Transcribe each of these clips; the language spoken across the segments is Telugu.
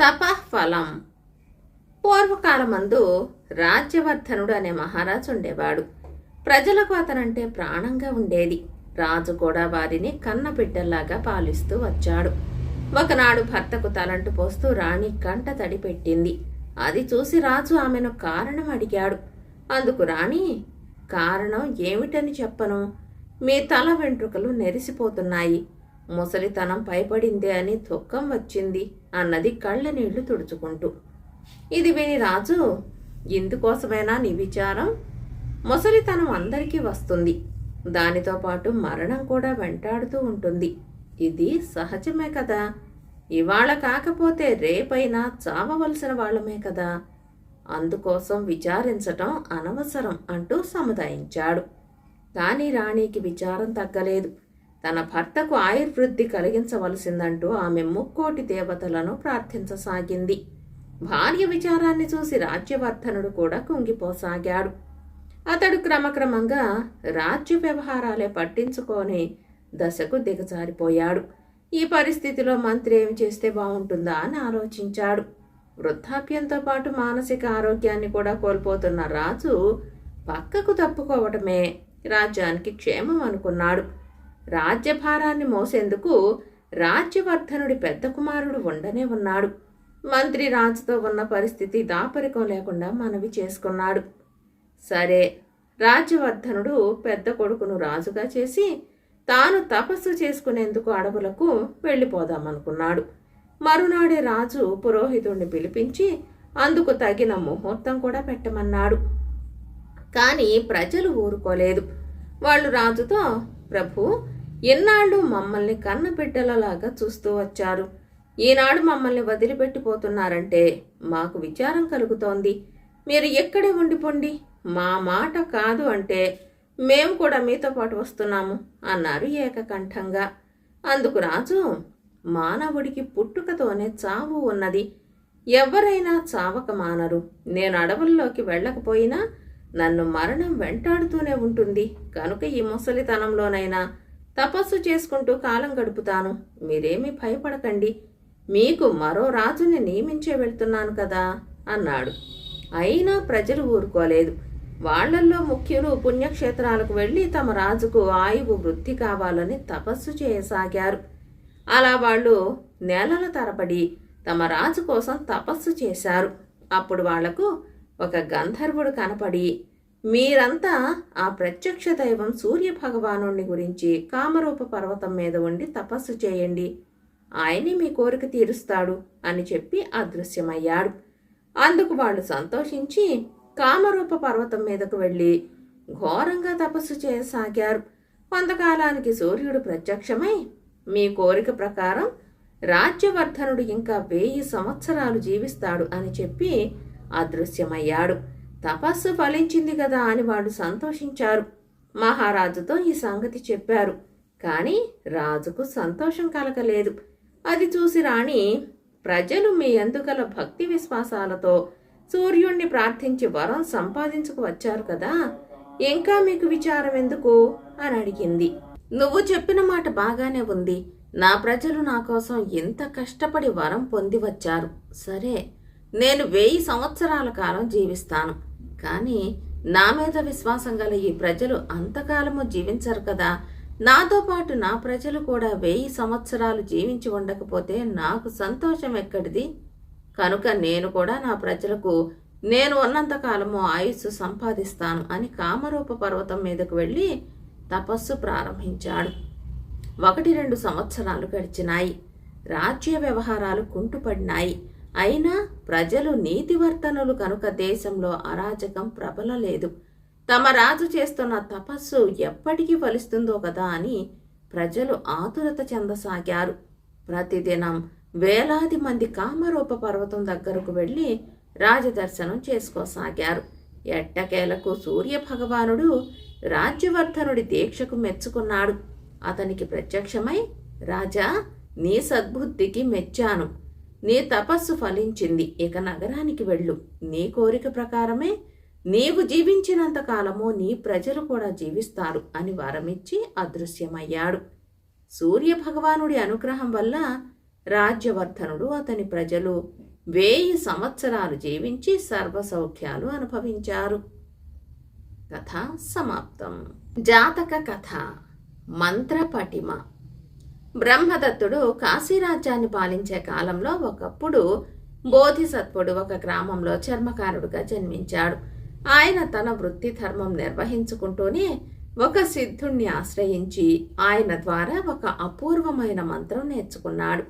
తపఃఫలం. పూర్వకాలమందు రాజ్యవర్ధనుడు అనే మహారాజు ఉండేవాడు. ప్రజలకు అతనంటే ప్రాణంగా ఉండేది. రాజు కూడా వారిని కన్నబిడ్డల్లాగా పాలిస్తూ వచ్చాడు. ఒకనాడు భర్తకు తలంటు పోస్తూ రాణి కంట తడి పెట్టింది అది చూసి రాజు ఆమెను కారణం అడిగాడు. అందుకు రాణి కారణం ఏమిటని చెప్పను? మీ తల వెంట్రుకలు నెరిసిపోతున్నాయి. ముసలితనం పైపడిందే అని దుఃఖం వచ్చింది అన్నది కళ్ళ నీళ్ళు తుడుచుకుంటూ. ఇది విని రాజు ఇందుకోసమైనా నీ విచారం? ముసలితనం అందరికీ వస్తుంది. దానితో పాటు మరణం కూడా వెంటాడుతూ ఉంటుంది. ఇది సహజమే కదా. ఇవాళ కాకపోతే రేపైనా చావవలసిన వాళ్ళమే కదా. అందుకోసం విచారించటం అనవసరం అంటూ సముదాయించాడు. కానీ రాణికి విచారం తగ్గలేదు. తన భర్తకు ఆయుర్వృద్ధి కలిగించవలసిందంటూ ఆమె ముక్కోటి దేవతలను ప్రార్థించసాగింది. భార్య విచారాన్ని చూసి రాజ్యవర్ధనుడు కూడా కుంగిపోసాగాడు. అతడు క్రమక్రమంగా రాజ్య వ్యవహారాలే పట్టించుకొని దశకు దిగజారిపోయాడు. ఈ పరిస్థితిలో మంత్రి ఏమి చేస్తే బాగుంటుందా అని ఆలోచించాడు. వృద్ధాప్యంతో పాటు మానసిక ఆరోగ్యాన్ని కూడా కోల్పోతున్న రాజు పక్కకు తప్పుకోవటమే రాజ్యానికి క్షేమం అనుకున్నాడు. రాజ్యభారాన్ని మోసేందుకు రాజ్యవర్ధనుడి పెద్ద కుమారుడు ఉండనే ఉన్నాడు. మంత్రి రాజుతో ఉన్న పరిస్థితి దాపరికం లేకుండా మనవి చేసుకున్నాడు. సరే రాజ్యవర్ధనుడు పెద్ద కొడుకును రాజుగా చేసి తాను తపస్సు చేసుకునేందుకు అడవులకు వెళ్ళిపోదామనుకున్నాడు. మరునాడే రాజు పురోహితుణ్ణి పిలిపించి అందుకు తగిన ముహూర్తం కూడా పెట్టమన్నాడు. కానీ ప్రజలు ఊరుకోలేదు. వాళ్ళు రాజుతో ప్రభు ఎన్నాళ్ళు మమ్మల్ని కన్నబిడ్డలలాగా చూస్తూ వచ్చారు? ఈనాడు మమ్మల్ని వదిలిపెట్టిపోతున్నారంటే మాకు విచారం కలుగుతోంది. మీరు ఎక్కడే ఉండిపోండి? మా మాట కాదు అంటే మేము కూడా మీతో పాటు వస్తున్నాము అన్నారు ఏకకంఠంగా. అందుకు రాజు మానవుడికి పుట్టుకతోనే చావు ఉన్నది. ఎవరైనా చావక మానరు. నేను అడవుల్లోకి వెళ్ళకపోయినా నన్ను మరణం వెంటాడుతూనే ఉంటుంది. కనుక ఈ ముసలితనంలోనైనా తపస్సు చేసుకుంటూ కాలం గడుపుతాను. మీరేమీ భయపడకండి. మీకు మరో రాజుని నియమించే వెళ్తున్నాను కదా అన్నాడు. అయినా ప్రజలు ఊరుకోలేదు. వాళ్ళల్లో ముఖ్యులు పుణ్యక్షేత్రాలకు వెళ్ళి తమ రాజుకు ఆయువు వృద్ధి కావాలని తపస్సు చేయసాగారు. అలా వాళ్ళు నెలల తరబడి తమ రాజు కోసం తపస్సు చేశారు. అప్పుడు వాళ్ళకు ఒక గంధర్వుడు కనపడి మీరంతా ఆ ప్రత్యక్ష దైవం సూర్య భగవాను గురించి కామరూప పర్వతం మీద ఉండి తపస్సు చేయండి. ఆయనే మీ కోరిక తీరుస్తాడు అని చెప్పి అదృశ్యమయ్యాడు. అందుకు వాళ్ళు సంతోషించి కామరూప పర్వతం మీదకు వెళ్ళి ఘోరంగా తపస్సు చేయసాగారు. కొంతకాలానికి సూర్యుడు ప్రత్యక్షమై మీ కోరిక ప్రకారం రాజ్యవర్ధనుడు ఇంకా వెయ్యి సంవత్సరాలు జీవిస్తాడు అని చెప్పి అదృశ్యమయ్యాడు. తపస్సు ఫలించింది కదా అని వాడు సంతోషించారు. మహారాజుతో ఈ సంగతి చెప్పారు. కానీ రాజుకు సంతోషం కలగలేదు. అది చూసి రాణి ప్రజలు మీ ఎందుకల భక్తి విశ్వాసాలతో సూర్యుణ్ణి ప్రార్థించి వరం సంపాదించుకు వచ్చారు కదా? ఇంకా మీకు విచారం ఎందుకు? అని అడిగింది. నువ్వు చెప్పిన మాట బాగానే ఉంది. నా ప్రజలు నా కోసం ఎంత కష్టపడి వరం పొంది వచ్చారు. సరే నేను వెయ్యి సంవత్సరాల కాలం జీవిస్తాను. కానీ నా మీద విశ్వాసం గల ఈ ప్రజలు అంతకాలము జీవించరు కదా. నాతో పాటు నా ప్రజలు కూడా వెయ్యి సంవత్సరాలు జీవించి ఉండకపోతే నాకు సంతోషం ఎక్కడిది? కనుక నేను కూడా నా ప్రజలకు నేను ఉన్నంతకాలము ఆయుస్సు సంపాదిస్తాను అని కామరూప పర్వతం మీదకు వెళ్ళి తపస్సు ప్రారంభించాడు. ఒకటి రెండు సంవత్సరాలు గడిచినాయి. రాజ్య వ్యవహారాలు కుంటుపడినాయి. అయినా ప్రజలు నీతివర్తనులు కనుక దేశంలో అరాజకం ప్రబలలేదు. తమ రాజు చేస్తున్న తపస్సు ఎప్పటికీ ఫలిస్తుందో కదా అని ప్రజలు ఆతురత చెందసాగారు. ప్రతిదినం వేలాది మంది కామరూప పర్వతం దగ్గరకు వెళ్ళి రాజదర్శనం చేసుకోసాగారు. ఎట్టకేలకు సూర్య భగవానుడు రాజ్యవర్ధనుడి దీక్షకు మెచ్చుకున్నాడు. అతనికి ప్రత్యక్షమై రాజా నీ సద్బుద్ధికి మెచ్చాను. నీ తపస్సు ఫలించింది. ఇక నగరానికి వెళ్ళు. నీ కోరిక ప్రకారమే నీవు జీవించినంత కాలము నీ ప్రజలు కూడా జీవిస్తారు అని వరమిచ్చి అదృశ్యమయ్యాడు. సూర్య భగవానుడి అనుగ్రహం వల్ల రాజ్యవర్ధనుడు అతని ప్రజలు వేయి సంవత్సరాలు జీవించి సర్వసౌఖ్యాలు అనుభవించారు. కథ సమాప్తం. జాతక కథ. మంత్రపటిమ. బ్రహ్మదత్తుడు కాశీరాజ్యాన్ని పాలించే కాలంలో ఒకప్పుడు బోధిసత్వుడు ఒక గ్రామంలో చర్మకారుడుగా జన్మించాడు. ఆయన తన వృత్తి ధర్మం నిర్వహించుకుంటూనే ఒక సిద్ధుణ్ణి ఆశ్రయించి ఆయన ద్వారా ఒక అపూర్వమైన మంత్రం నేర్చుకున్నాడు.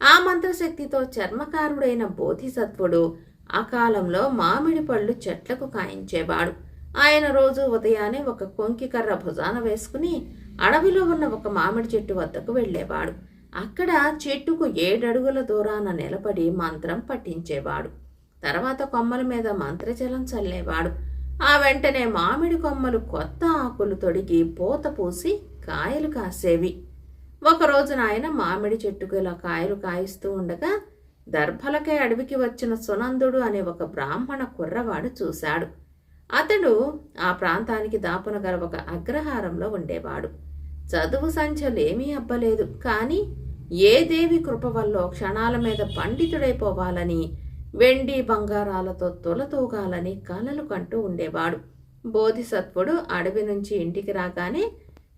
ఆ మంత్రశక్తితో చర్మకారుడైన బోధిసత్వుడు ఆ కాలంలో మామిడి పళ్ళు చెట్లకు కాయించేవాడు. ఆయన రోజు ఉదయాన్నే ఒక కొంకికర్ర భుజాన వేసుకుని అడవిలో ఉన్న ఒక మామిడి చెట్టు వద్దకు వెళ్ళేవాడు. అక్కడ చెట్టుకు ఏడడుగుల దూరాన నిలబడి మంత్రం పట్టించేవాడు తర్వాత కొమ్మల మీద మంత్రజలం చల్లేవాడు. ఆ వెంటనే మామిడి కొమ్మలు కొత్త ఆకులు తొడిగి పూత పూసి కాయలు కాసేవి. ఒకరోజున ఆయన మామిడి చెట్టుకు ఇలా కాయలు కాయిస్తూ ఉండగా దర్భలకై అడవికి వచ్చిన సునందుడు అనే ఒక బ్రాహ్మణ కుర్రవాడు చూశాడు. అతడు ఆ ప్రాంతానికి దాపున గల ఒక అగ్రహారంలో ఉండేవాడు. చదువు సంచలేమీ అబ్బలేదు. కానీ ఏ దేవి కృప వల్ల క్షణాల మీద పండితుడైపోవాలని వెండి బంగారాలతో తొలతూగాలని కలలు కంటూ ఉండేవాడు. బోధిసత్వుడు అడవి నుంచి ఇంటికి రాగానే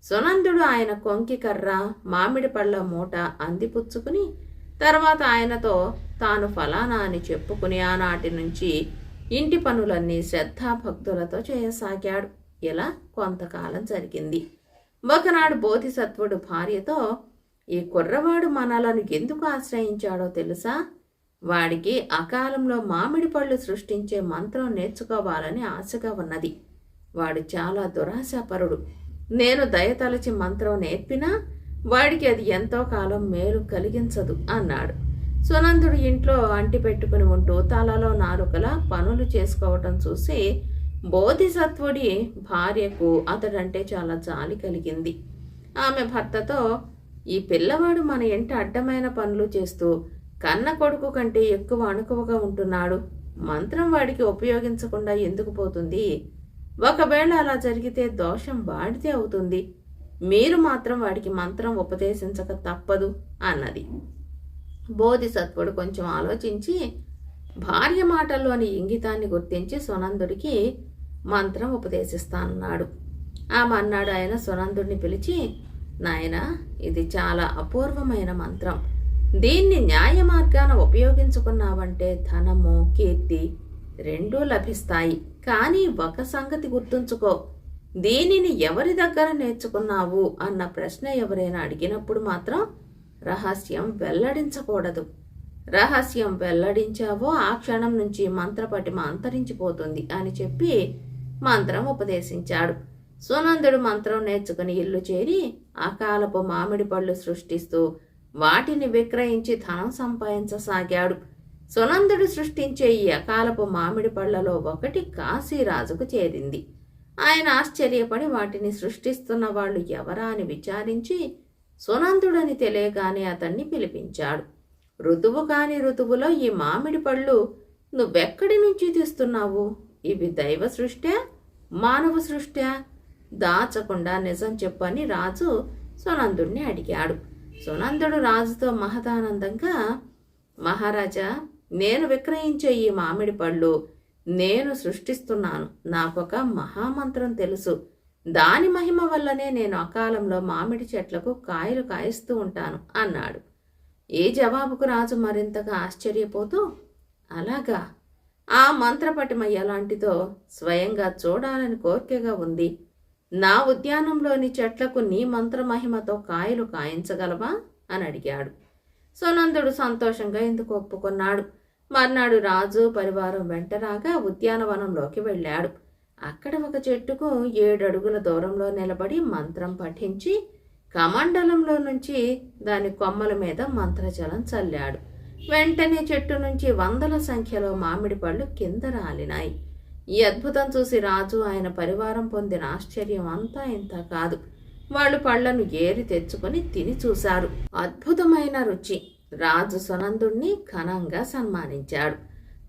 సునందుడు ఆయన కొంకి కర్ర మామిడి పళ్ళ మూట అందిపుచ్చుకుని తర్వాత ఆయనతో తాను ఫలానా అని చెప్పుకుని ఆనాటి నుంచి ఇంటి పనులన్నీ శ్రద్ధాభక్తులతో చేయసాగాడు. ఇలా కొంతకాలం జరిగింది. ఒకనాడు బోధిసత్వుడు భార్యతో ఈ కుర్రవాడు మనలను ఎందుకు ఆశ్రయించాడో తెలుసా? వాడికి అకాలంలో మామిడి పళ్ళు సృష్టించే మంత్రం నేర్చుకోవాలని ఆశగా ఉన్నది. వాడు చాలా దురాశాపరుడు. నేను దయతలచి మంత్రం నేర్పినా వాడికి అది ఎంతో కాలం మేలు కలిగించదు అన్నాడు. సునందుడు ఇంట్లో అంటి పెట్టుకుని ఉంటూ తలలో నాలుకలా పనులు చేసుకోవటం చూసి బోధిసత్వుడి భార్యకు అతడంటే చాలా జాలి కలిగింది. ఆమె భర్తతో ఈ పిల్లవాడు మన ఇంట అడ్డమైన పనులు చేస్తూ కన్న కొడుకు కంటే ఎక్కువ అణుకువగా ఉంటున్నాడు. మంత్రం వాడికి ఉపయోగించకుండా ఎందుకు పోతుంది? ఒకవేళ అలా జరిగితే దోషం వాడితే అవుతుంది. మీరు మాత్రం వాడికి మంత్రం ఉపదేశించక తప్పదు అన్నది. బోధిసత్వుడు కొంచెం ఆలోచించి భార్య మాటల్లోని ఇంగితాన్ని గుర్తించి సునందుడికి మంత్రం ఉపదేశిస్తానన్నాడు. ఆ అన్నాడు ఆయన సునందుడిని పిలిచి నాయన ఇది చాలా అపూర్వమైన మంత్రం. దీన్ని న్యాయ మార్గాన ఉపయోగించుకున్నావంటే ధనము కీర్తి రెండూ లభిస్తాయి. కానీ ఒక సంగతి గుర్తుంచుకో. దీనిని ఎవరి దగ్గర నేర్చుకున్నావు? అన్న ప్రశ్న ఎవరైనా అడిగినప్పుడు మాత్రం రహస్యం వెల్లడించకూడదు. రహస్యం వెల్లడించావో ఆ క్షణం నుంచి మంత్రపటిమ అంతరించిపోతుంది అని చెప్పి మంత్రం ఉపదేశించాడు. సునందుడు మంత్రం నేర్చుకుని ఇల్లు చేరి అకాలపు మామిడి పళ్ళు సృష్టిస్తూ వాటిని విక్రయించి ధనం సంపాదించసాగాడు. సునందుడు సృష్టించే ఈ అకాలపు మామిడి పళ్ళలో ఒకటి కాశీరాజుకు చేరింది. ఆయన ఆశ్చర్యపడి వాటిని సృష్టిస్తున్న వాళ్ళు ఎవరా అని విచారించి సునందుడని తెలియగానే అతన్ని పిలిపించాడు. ఋతువు కాని ఋతువులో ఈ మామిడి పళ్ళు నువ్వెక్కడి నుంచి తీస్తున్నావు? ఇవి దైవ సృష్ట్యా? మానవ సృష్ట్యా? దాచకుండా నిజం చెప్పని రాజు సునందుడిని అడిగాడు. సునందుడు రాజుతో మహదానందంగా మహారాజా నేను విక్రయించే ఈ మామిడి పళ్ళు నేను సృష్టిస్తున్నాను. నాకొక మహామంత్రం తెలుసు. దాని మహిమ వల్లనే నేను అకాలంలో మామిడి చెట్లకు కాయలు కాయిస్తూ ఉంటాను అన్నాడు. ఈ జవాబుకు రాజు మరింతగా ఆశ్చర్యపోతూ అలాగా ఆ మంత్రపటిమ ఎలాంటిదో స్వయంగా చూడాలని కోరికగా ఉంది. నా ఉద్యానంలోని చెట్లకు నీ మంత్రమహిమతో కాయలు కాయించగలవా? అని అడిగాడు. సునందుడు సంతోషంగా ఎందుకు ఒప్పుకున్నాడు? మర్నాడు రాజు పరివారం వెంట రాగా ఉద్యానవనంలోకి వెళ్ళాడు. అక్కడ ఒక చెట్టుకు ఏడడుగుల దూరంలో నిలబడి మంత్రం పఠించి కమండలంలో నుంచి దాని కొమ్మల మీద మంత్రజలం చల్లాడు. వెంటనే చెట్టు నుంచి వందల సంఖ్యలో మామిడి పళ్ళు కింద రాలినాయి. ఈ అద్భుతం చూసి రాజు ఆయన పరివారం పొందిన ఆశ్చర్యం అంతా ఇంత కాదు. వాళ్ళు పళ్ళను ఏరి తెచ్చుకొని తిని చూశారు. అద్భుతమైన రుచి. రాజు సునందుణ్ణి ఘనంగా సన్మానించాడు.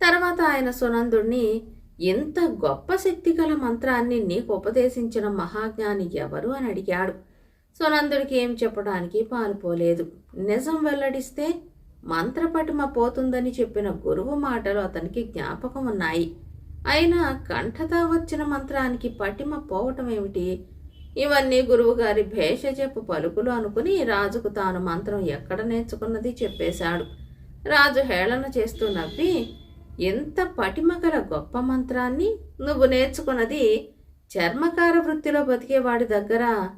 తర్వాత ఆయన సునందుణ్ణి ఇంత గొప్ప శక్తి గల మంత్రాన్ని నీకు ఉపదేశించిన మహాజ్ఞాని ఎవరు? అని అడిగాడు. సునందుడికి ఏం చెప్పడానికి పాలుపోలేదు నిజం వెల్లడిస్తే మంత్రపటిమ పోతుందని చెప్పిన గురువు మాటలు అతనికి జ్ఞాపకం ఉన్నాయి. అయినా కంఠత వచ్చిన మంత్రానికి పటిమ పోవటం ఏమిటి? ఇవన్నీ గురువుగారి భేషజపు పలుకులు అనుకుని రాజుకు తాను మంత్రం ఎక్కడ నేర్చుకున్నది చెప్పేశాడు. రాజు హేళన చేస్తూ నవ్వి ఎంత పటిమ గల గొప్ప మంత్రాన్ని నువ్వు నేర్చుకున్నది చర్మకార వృత్తిలో బతికేవాడి దగ్గర.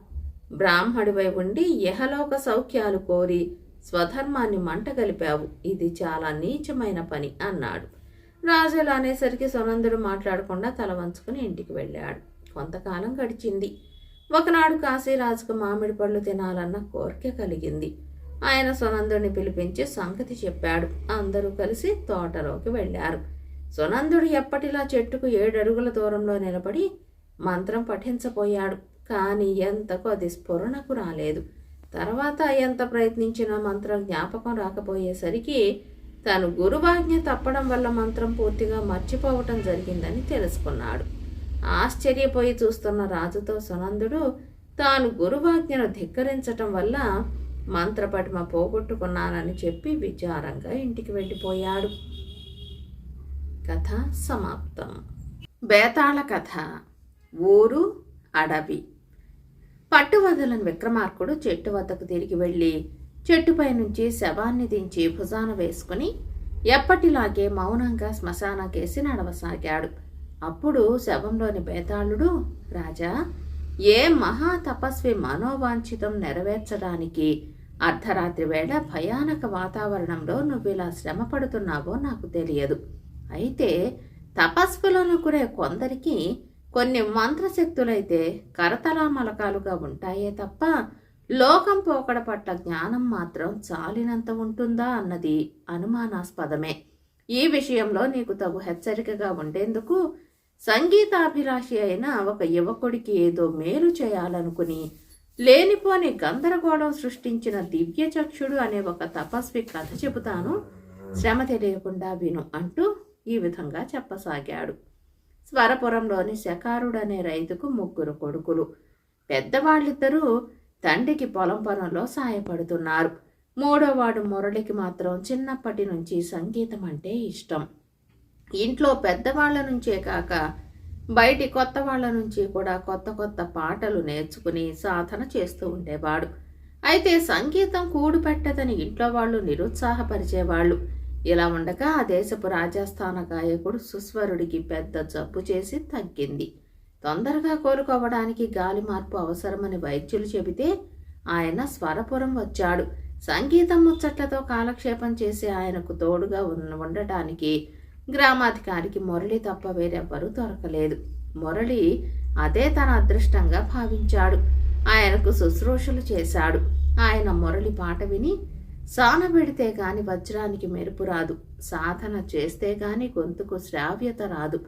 బ్రాహ్మడివై ఉండి యహలోక సౌఖ్యాలు కోరి స్వధర్మాన్ని మంట కలిపావు. ఇది చాలా నీచమైన పని అన్నాడు. రాజు ఇలా అనేసరికి సునందుడు మాట్లాడకుండా తల వంచుకుని ఇంటికి వెళ్ళాడు. కొంతకాలం గడిచింది. ఒకనాడు కాశీరాజుకు మామిడి పళ్ళు తినాలన్న కోరిక కలిగింది. ఆయన సునందుడిని పిలిపించి సంగతి చెప్పాడు. అందరూ కలిసి తోటలోకి వెళ్ళారు. సునందుడు ఎప్పటిలా చెట్టుకు ఏడడుగుల దూరంలో నిలబడి మంత్రం పఠించబోయాడు. కానీ ఎంతకు అది స్ఫురణకు రాలేదు. తర్వాత ఎంత ప్రయత్నించినా మంత్రం జ్ఞాపకం రాకపోయేసరికి తాను గురువాజ్ఞ తప్పడం వల్ల మంత్రం పూర్తిగా మర్చిపోవటం జరిగిందని తెలుసుకున్నాడు. ఆశ్చర్యపోయి చూస్తున్న రాజుతో సునందుడు తాను గురువాజ్ఞను ధిక్కరించటం వల్ల మంత్రపటిమ పోగొట్టుకున్నానని చెప్పి విచారంగా ఇంటికి వెళ్ళిపోయాడు. కథ సమాప్తం. బేతాళ కథ. ఊరు అడవి. పట్టు వదలని విక్రమార్కుడు చెట్టు వద్దకు తిరిగి వెళ్ళి చెట్టుపై నుంచి శవాన్ని దించి భుజాన వేసుకుని ఎప్పటిలాగే మౌనంగా శ్మశానకేసి నడవసాగాడు. అప్పుడు శవంలోని బేతాళుడు రాజా ఏ మహా తపస్వి మనోవాంఛితం నెరవేర్చడానికి అర్ధరాత్రి వేళ భయానక వాతావరణంలో నువ్వు ఇలా శ్రమ పడుతున్నావో నాకు తెలియదు. అయితే తపస్సులనుకునే కొందరికి కొన్ని మంత్రశక్తులైతే కరతలామలకాలుగా ఉంటాయే తప్ప లోకం పోకడ పట్ల జ్ఞానం మాత్రం చాలినంత ఉంటుందా అన్నది అనుమానాస్పదమే. ఈ విషయంలో నీకు తగు హెచ్చరికగా ఉండేందుకు సంగీతాభిలాషి అయిన ఒక యువకుడికి ఏదో మేలు చేయాలనుకుని లేనిపోని గందరగోళం సృష్టించిన దివ్యచక్షుడు అనే ఒక తపస్వి కథ చెబుతాను. శ్రమ తెలియకుండా విను అంటూ ఈ విధంగా చెప్పసాగాడు. స్వరపురంలోని శకారుడనే రైతుకు ముగ్గురు కొడుకులు. పెద్దవాళ్ళిద్దరూ తండ్రికి పొలం పనుల్లో సాయపడుతున్నారు. మూడోవాడు మురళికి మాత్రం చిన్నప్పటి నుంచి సంగీతం అంటే ఇష్టం. ఇంట్లో పెద్దవాళ్ళ నుంచే కాక బయటి కొత్త వాళ్ళ నుంచి కూడా కొత్త కొత్త పాటలు నేర్చుకుని సాధన చేస్తూ ఉండేవాడు. అయితే సంగీతం కూడు పెట్టదని ఇంట్లో వాళ్ళు నిరుత్సాహపరిచేవాళ్ళు. ఇలా ఉండగా ఆ దేశపు రాజస్థాన గాయకుడు సుస్వరుడికి పెద్ద జబ్బు చేసి తగ్గింది. తొందరగా కోలుకోవడానికి గాలి మార్పు అవసరమని వైద్యులు చెబితే ఆయన స్వరపురం వచ్చాడు. సంగీతం ముచ్చట్లతో కాలక్షేపం చేసి ఆయనకు తోడుగా ఉండటానికి గ్రామాధికారికి మురళి తప్ప వేరెవ్వరూ దొరకలేదు. మురళి అదే తన అదృష్టంగా భావించాడు. ఆయనకు శుశ్రూషలు చేశాడు. ఆయన మురళి పాట విని సానబెడితే గాని వజ్రానికి మెరుపు రాదు. సాధన చేస్తే గాని గొంతుకు శ్రావ్యత రాదు.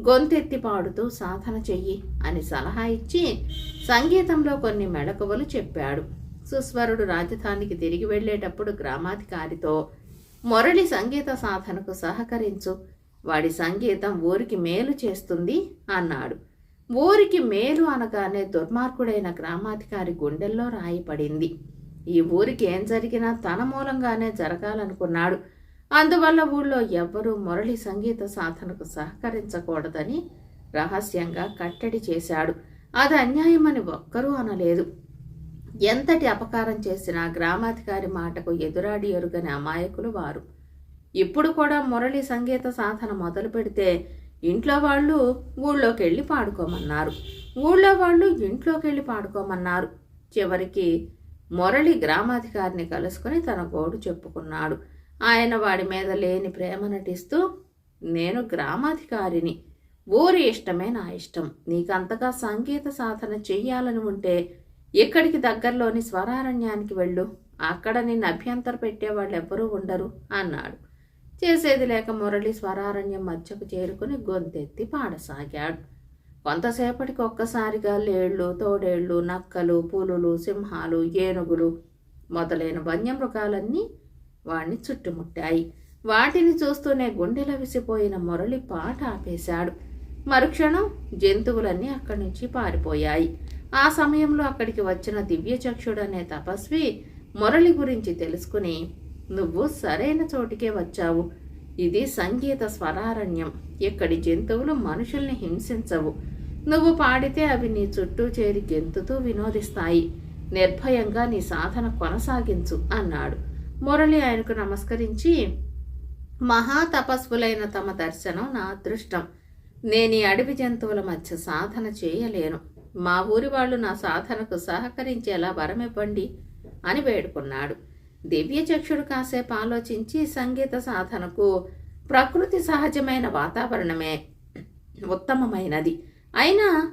గొంతెత్తి పాడుతూ సాధన చెయ్యి అని సలహా ఇచ్చి సంగీతంలో కొన్ని మెళకువలు చెప్పాడు. సుస్వరుడు రాజధానికి తిరిగి వెళ్ళేటప్పుడు గ్రామాధికారితో మురళి సంగీత సాధనకు సహకరించు. వాడి సంగీతం ఊరికి మేలు చేస్తుంది అన్నాడు. ఊరికి మేలు అనగానే దుర్మార్గుడైన గ్రామాధికారి గుండెల్లో రాయి పడింది. ఈ ఊరికి ఏం జరిగినా తన మూలంగానే జరగాలనుకున్నాడు. అందువల్ల ఊళ్ళో ఎవ్వరూ మురళి సంగీత సాధనకు సహకరించకూడదని రహస్యంగా కట్టడి చేశాడు. అది అన్యాయమని ఒక్కరూ అనలేదు. ఎంతటి అపకారం చేసినా గ్రామాధికారి మాటకు ఎదురాడి ఎరుగని అమాయకులు వారు. ఇప్పుడు కూడా మురళి సంగీత సాధన మొదలు పెడితే ఇంట్లో వాళ్ళు ఊళ్ళోకి వెళ్ళి పాడుకోమన్నారు. ఊళ్ళో వాళ్ళు ఇంట్లోకి వెళ్ళి పాడుకోమన్నారు. చివరికి మురళి గ్రామాధికారిని కలుసుకుని తన గోడు చెప్పుకున్నాడు. ఆయన వాడి మీద లేని ప్రేమ నటిస్తూ నేను గ్రామాధికారిని. ఊరి ఇష్టమే నా ఇష్టం. నీకంతగా సంగీత సాధన చెయ్యాలని ఉంటే ఇక్కడికి దగ్గరలోని స్వరారణ్యానికి వెళ్ళు. అక్కడ నిన్ను అభ్యంతర పెట్టేవాళ్ళు ఎవ్వరూ ఉండరు అన్నాడు. చేసేది లేక మురళి స్వరారణ్యం మధ్యకు చేరుకుని గొంతెత్తి పాడసాగాడు. కొంతసేపటికి ఒక్కసారిగా లేళ్ళు తోడేళ్ళు నక్కలు పులులు సింహాలు ఏనుగులు మొదలైన వన్యమృగాలన్నీ వాణ్ణి చుట్టుముట్టాయి. వాటిని చూస్తూనే గుండెల విసిపోయిన మురళి పాట ఆపేశాడు. మరుక్షణం జంతువులన్నీ అక్కడి నుంచి పారిపోయాయి. ఆ సమయంలో అక్కడికి వచ్చిన దివ్యచక్షుడు అనే తపస్వి మురళి గురించి తెలుసుకుని నువ్వు సరైన చోటికే వచ్చావు. ఇది సంగీత స్వరారణ్యం. ఇక్కడి జంతువులు మనుషుల్ని హింసించవు. నువ్వు పాడితే అవి నీ చుట్టూ చేరి గెంతుతూ వినోదిస్తాయి. నిర్భయంగా నీ సాధన కొనసాగించు అన్నాడు. మురళి ఆయనకు నమస్కరించి మహాతపస్సులైన తమ దర్శనం నా అదృష్టం. నేను ఈ అడవి జంతువుల మధ్య సాధన చేయలేను. మా ఊరి వాళ్ళు నా సాధనకు సహకరించేలా వరమివ్వండి అని వేడుకున్నాడు. దివ్యచక్షుడు కాసేపు ఆలోచించి సంగీత సాధనకు ప్రకృతి సహజమైన వాతావరణమే ఉత్తమమైనది. అయినా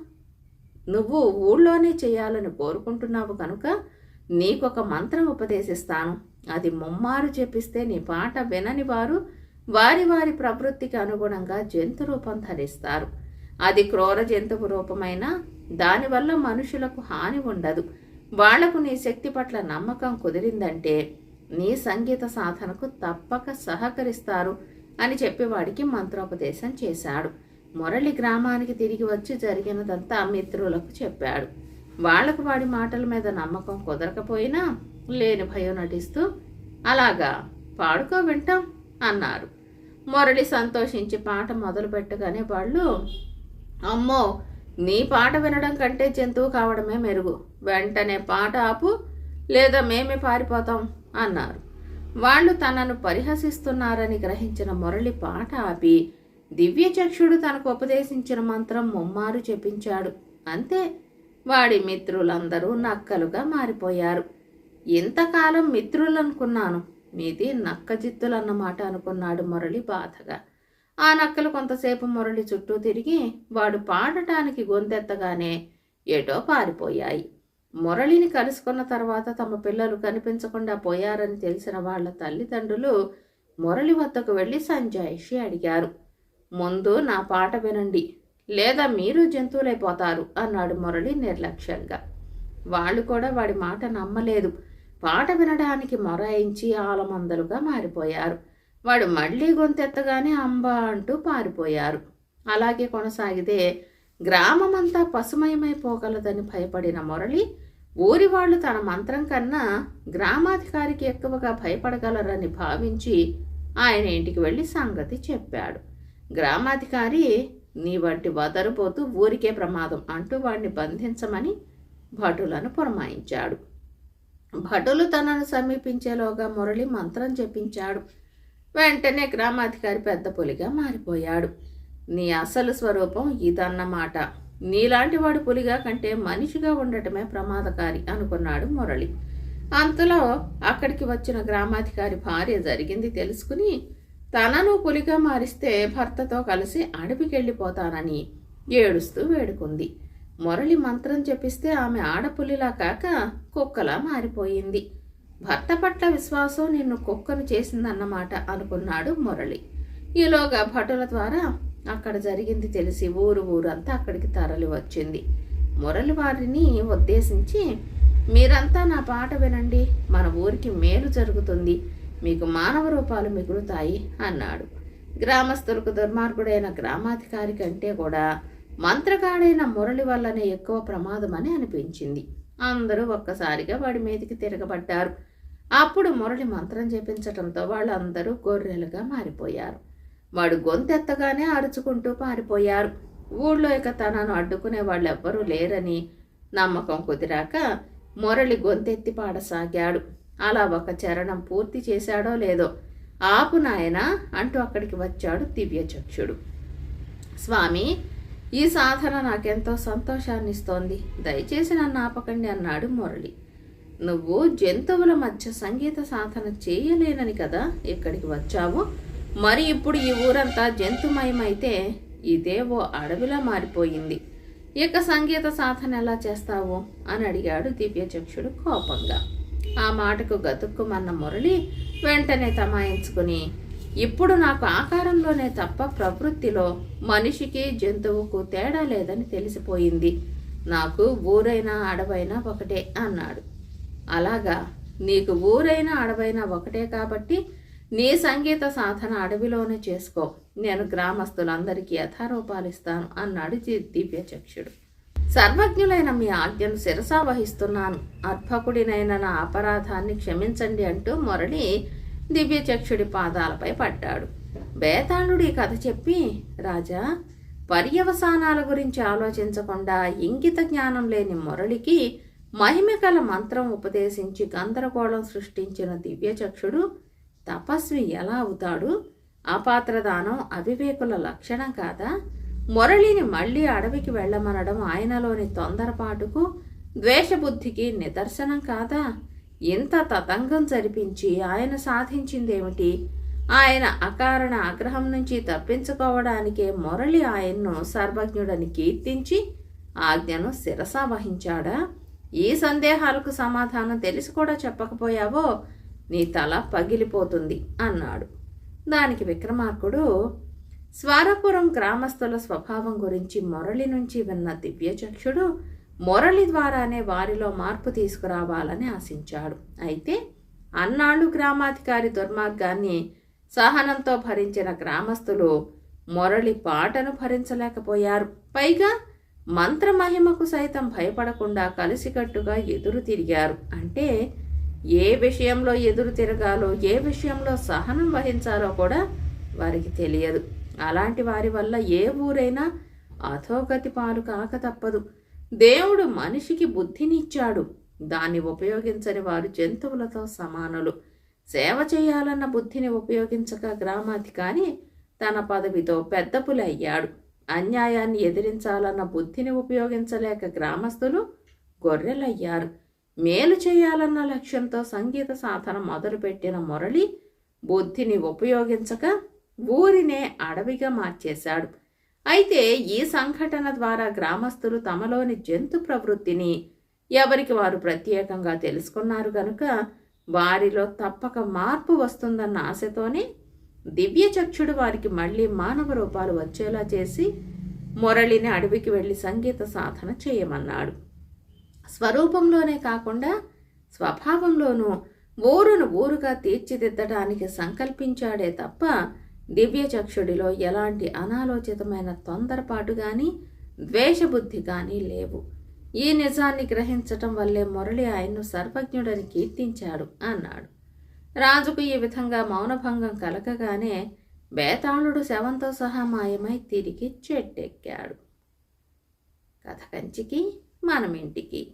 నువ్వు ఊళ్ళోనే చేయాలని కోరుకుంటున్నావు కనుక నీకొక మంత్రం ఉపదేశిస్తాను. అది ముమ్మారు చెప్పిస్తే నీ పాట వినని వారు వారి వారి ప్రవృత్తికి అనుగుణంగా జంతు రూపం ధరిస్తారు. అది క్రూర జంతువు రూపమైన దానివల్ల మనుషులకు హాని ఉండదు. వాళ్ళకు నీ శక్తి పట్ల నమ్మకం కుదిరిందంటే నీ సంగీత సాధనకు తప్పక సహకరిస్తారు. అని చెప్పేవాడికి మంత్రోపదేశం చేశాడు. మురళి గ్రామానికి తిరిగి వచ్చి జరిగినదంతా మిత్రులకు చెప్పాడు. వాళ్ళకు వాడి మాటల మీద నమ్మకం కుదరకపోయినా లేని భయం నటిస్తూ అలాగా పాడుకో వింటాం అన్నారు. మురళి సంతోషించి పాట మొదలు పెట్టగానే వాళ్ళు అమ్మో నీ పాట వినడం కంటే జంతువు కావడమే మెరుగు. వెంటనే పాట ఆపు లేదా మేమే పారిపోతాం అన్నారు. వాళ్ళు తనను పరిహసిస్తున్నారని గ్రహించిన మురళి పాట ఆపి దివ్యచక్షుడు తనకు ఉపదేశించిన మంత్రం ముమ్మారు చెప్పించాడు. అంతే వాడి మిత్రులందరూ నక్కలుగా మారిపోయారు. ఇంతకాలం మిత్రులనుకున్నాను మీది నక్కజిత్తులన్నమాట అనుకున్నాడు మురళి బాధగా. ఆ నక్కలు కొంతసేపు మురళి చుట్టూ తిరిగి వాడు పాడటానికి గొంతెత్తగానే ఏటో పారిపోయాయి. మురళిని కలుసుకున్న తర్వాత తమ పిల్లలు కనిపించకుండా పోయారని తెలిసిన వాళ్ళ తల్లిదండ్రులు మురళి వద్దకు వెళ్ళి సంజాయిషి అడిగారు. ముందు నా పాట వినండి లేదా మీరు జంతువులైపోతారు అన్నాడు మురళి నిర్లక్ష్యంగా. వాళ్ళు కూడా వాడి మాట నమ్మలేదు. పాట వినడానికి మొరాయించి ఆలమందలుగా మారిపోయారు. వాడు మళ్ళీ గొంతెత్తగానే అంబా అంటూ పారిపోయారు. అలాగే కొనసాగితే గ్రామమంతా పసుమయమైపోగలదని భయపడిన మురళి ఊరి వాళ్ళు తన మంత్రం కన్నా గ్రామాధికారికి ఎక్కువగా భయపడగలరని భావించి ఆయన ఇంటికి వెళ్ళి సంగతి చెప్పాడు. గ్రామాధికారి నీ వంటి వదరుపోతూ ఊరికే ప్రమాదం అంటూ వాడిని బంధించమని భటులను పురమాయించాడు. భటులు తనను సమీపించేలోగా మురళి మంత్రం చెప్పించాడు వెంటనే గ్రామాధికారి పెద్ద పులిగా మారిపోయాడు. నీ అసలు స్వరూపం ఇదన్నమాట. నీలాంటి వాడు పులిగా కంటే మనిషిగా ఉండటమే ప్రమాదకారి అనుకున్నాడు మురళి. అంతలో అక్కడికి వచ్చిన గ్రామాధికారి భార్య జరిగింది తెలుసుకుని తనను పులిగా మారిస్తే భర్తతో కలిసి అడవికెళ్ళిపోతానని ఏడుస్తూ వేడుకుంది. మురళి మంత్రం చెప్పిస్తే ఆమె ఆడపులిలా కాక కుక్కలా మారిపోయింది. భర్త పట్ల విశ్వాసం నిన్ను కుక్కను చేసిందన్నమాట అనుకున్నాడు మురళి. ఈలోగా భటుల ద్వారా అక్కడ జరిగింది తెలిసి ఊరు ఊరంతా అక్కడికి తరలి వచ్చింది. మురళి వారిని ఉద్దేశించి మీరంతా నా పాట వినండి మన ఊరికి మేలు జరుగుతుంది మీకు మానవ రూపాలు మిగులుతాయి అన్నాడు. గ్రామస్తులకు దుర్మార్గుడైన గ్రామాధికారి కంటే కూడా మంత్రగాడైన మురళి వల్లనే ఎక్కువ ప్రమాదమని అనిపించింది. అందరూ ఒక్కసారిగా వాడి మీదకి తిరగబడ్డారు. అప్పుడు మురళి మంత్రం చేపించటంతో వాళ్ళందరూ గొర్రెలుగా మారిపోయారు. వాడు గొంతెత్తగానే అరుచుకుంటూ పారిపోయారు. ఊళ్ళో ఇక తనను అడ్డుకునే వాళ్ళెవ్వరూ లేరని నమ్మకం కుదిరాక మురళి గొంతెత్తి పాడసాగాడు. అలా ఒక చరణం పూర్తి చేశాడో లేదో ఆపు నాయన అంటూ అక్కడికి వచ్చాడు దివ్యచక్షుడు. స్వామి ఈ సాధన నాకెంతో సంతోషాన్ని ఇస్తోంది దయచేసి నన్ను ఆపకండి అన్నాడు మురళి. నువ్వు జంతువుల మధ్య సంగీత సాధన చేయలేనని కదా ఇక్కడికి వచ్చావు. మరి ఇప్పుడు ఈ ఊరంతా జంతుమయమైతే ఇదే ఓ అడవిలా మారిపోయింది. ఇక సంగీత సాధన ఎలా చేస్తావు అని అడిగాడు దివ్యచక్షుడు కోపంగా. ఆ మాటకు గతుక్కుమన్న మురళి వెంటనే తమాయించుకుని ఇప్పుడు నాకు ఆకారంలోనే తప్ప ప్రవృత్తిలో మనిషికి జంతువుకు తేడా లేదని తెలిసిపోయింది. నాకు ఊరైనా అడవైనా ఒకటే అన్నాడు. అలాగా నీకు ఊరైనా అడవైనా ఒకటే కాబట్టి నీ సంగీత సాధన అడవిలోనే చేసుకో. నేను గ్రామస్తులందరికీ యథారూపాలిస్తాను అన్నాడు దివ్యచక్షుడు. సర్వజ్ఞులైన మీ ఆజ్ఞను శిరసా వహిస్తున్నాను. అర్భకుడినైన నా అపరాధాన్ని క్షమించండి అంటూ మురళి దివ్యచక్షుడి పాదాలపై పడ్డాడు. బేతాళుడు ఈ కథ చెప్పి రాజా పర్యవసానాల గురించి ఆలోచించకుండా ఇంగిత జ్ఞానం లేని మురళికి మహిమకల మంత్రం ఉపదేశించి గందరగోళం సృష్టించిన దివ్యచక్షుడు తపస్వి ఎలా అవుతాడు? అపాత్రదానం అవివేకుల లక్షణం కాదా? మురళిని మళ్ళీ అడవికి వెళ్ళమనడం ఆయనలోని తొందరపాటుకు ద్వేషబుద్ధికి నిదర్శనం కాదా? ఇంత తతంగం జరిపించి ఆయన సాధించిందేమిటి? ఆయన అకారణ ఆగ్రహం నుంచి తప్పించుకోవడానికే మురళి ఆయన్ను సర్వజ్ఞుడని కీర్తించి ఆజ్ఞను శిరసా వహించాడా? ఈ సందేహాలకు సమాధానం తెలిసి కూడా చెప్పకపోయావో? నీ తల పగిలిపోతుంది అన్నాడు. దానికి విక్రమార్కుడు స్వారపురం గ్రామస్తుల స్వభావం గురించి మురళి నుంచి విన్న దివ్యచక్షుడు మురళి ద్వారానే వారిలో మార్పు తీసుకురావాలని ఆశించాడు. అయితే అన్నాళ్ళు గ్రామాధికారి దుర్మార్గాన్ని సహనంతో భరించిన గ్రామస్తులు మురళి పాటను భరించలేకపోయారు. పైగా మంత్రమహిమకు సైతం భయపడకుండా కలిసికట్టుగా ఎదురు తిరిగారు. అంటే ఏ విషయంలో ఎదురు తిరగాలో ఏ విషయంలో సహనం వహించాలో కూడా వారికి తెలియదు. అలాంటి వారి వల్ల ఏ ఊరైనా అధోగతి పాలు కాక తప్పదు. దేవుడు మనిషికి బుద్ధినిచ్చాడు. దాన్ని ఉపయోగించని వారు జంతువులతో సమానులు. సేవ చేయాలన్న బుద్ధిని ఉపయోగించక గ్రామాధికారి తన పదవితో పెద్ద పులయ్యాడు. అన్యాయాన్ని ఎదిరించాలన్న బుద్ధిని ఉపయోగించలేక గ్రామస్తులు గొర్రెలయ్యారు. మేలు చేయాలన్న లక్ష్యంతో సంగీత సాధన మొదలుపెట్టిన మురళి బుద్ధిని ఉపయోగించక ఊరినే అడవిగా మార్చేశాడు. అయితే ఈ సంఘటన ద్వారా గ్రామస్తులు తమలోని జంతు ప్రవృత్తిని ఎవరికి వారు ప్రత్యేకంగా తెలుసుకున్నారు గనుక వారిలో తప్పక మార్పు వస్తుందన్న ఆశతోనే దివ్యచక్షుడు వారికి మళ్ళీ మానవ రూపాలు వచ్చేలా చేసి మురళిని అడవికి వెళ్ళి సంగీత సాధన చేయమన్నాడు. స్వరూపంలోనే కాకుండా స్వభావంలోనూ ఊరును ఊరుగా తీర్చిదిద్దడానికి సంకల్పించాడే తప్ప దివ్యచక్షుడిలో ఎలాంటి అనాలోచితమైన తొందరపాటు కానీ ద్వేషబుద్ధి కానీ లేవు. ఈ నిజాన్ని గ్రహించటం వల్లే మురళి ఆయన్ను సర్వజ్ఞుడని కీర్తించాడు అన్నాడు. రాజుకు ఈ విధంగా మౌనభంగం కలగగానే బేతాళుడు శవంతో సహా మాయమై తిరిగి చెట్టెక్కాడు. కథ కంచికి మనమింటికి.